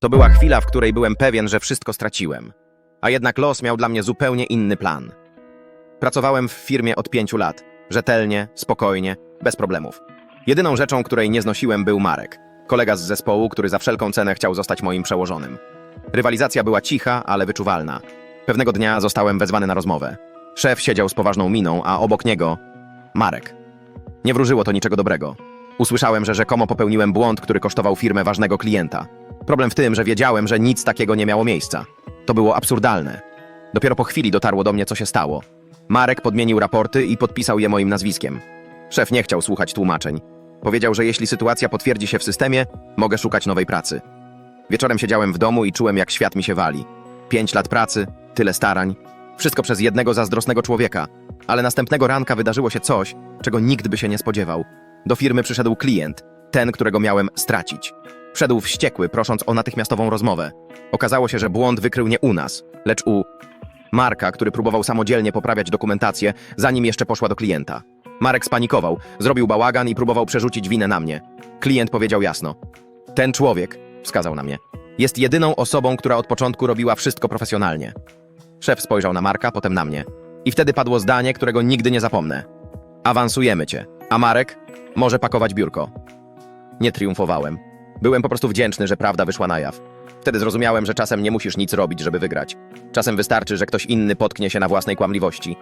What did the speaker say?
To była chwila, w której byłem pewien, że wszystko straciłem. A jednak los miał dla mnie zupełnie inny plan. Pracowałem w firmie od pięciu lat. Rzetelnie, spokojnie, bez problemów. Jedyną rzeczą, której nie znosiłem, był Marek. Kolega z zespołu, który za wszelką cenę chciał zostać moim przełożonym. Rywalizacja była cicha, ale wyczuwalna. Pewnego dnia zostałem wezwany na rozmowę. Szef siedział z poważną miną, a obok niego Marek. Nie wróżyło to niczego dobrego. Usłyszałem, że rzekomo popełniłem błąd, który kosztował firmę ważnego klienta. Problem w tym, że wiedziałem, że nic takiego nie miało miejsca. To było absurdalne. Dopiero po chwili dotarło do mnie, co się stało. Marek podmienił raporty i podpisał je moim nazwiskiem. Szef nie chciał słuchać tłumaczeń. Powiedział, że jeśli sytuacja potwierdzi się w systemie, mogę szukać nowej pracy. Wieczorem siedziałem w domu i czułem, jak świat mi się wali. Pięć lat pracy, tyle starań. Wszystko przez jednego zazdrosnego człowieka. Ale następnego ranka wydarzyło się coś, czego nikt by się nie spodziewał. Do firmy przyszedł klient, ten, którego miałem stracić. Wszedł wściekły, prosząc o natychmiastową rozmowę. Okazało się, że błąd wykrył nie u nas, lecz u Marka, który próbował samodzielnie poprawiać dokumentację, zanim jeszcze poszła do klienta. Marek spanikował, zrobił bałagan i próbował przerzucić winę na mnie. Klient powiedział jasno: Ten człowiek, wskazał na mnie, jest jedyną osobą, która od początku robiła wszystko profesjonalnie. Szef spojrzał na Marka, potem na mnie. I wtedy padło zdanie, którego nigdy nie zapomnę. Awansujemy cię, a Marek może pakować biurko. Nie triumfowałem. Byłem po prostu wdzięczny, że prawda wyszła na jaw. Wtedy zrozumiałem, że czasem nie musisz nic robić, żeby wygrać. Czasem wystarczy, że ktoś inny potknie się na własnej kłamliwości.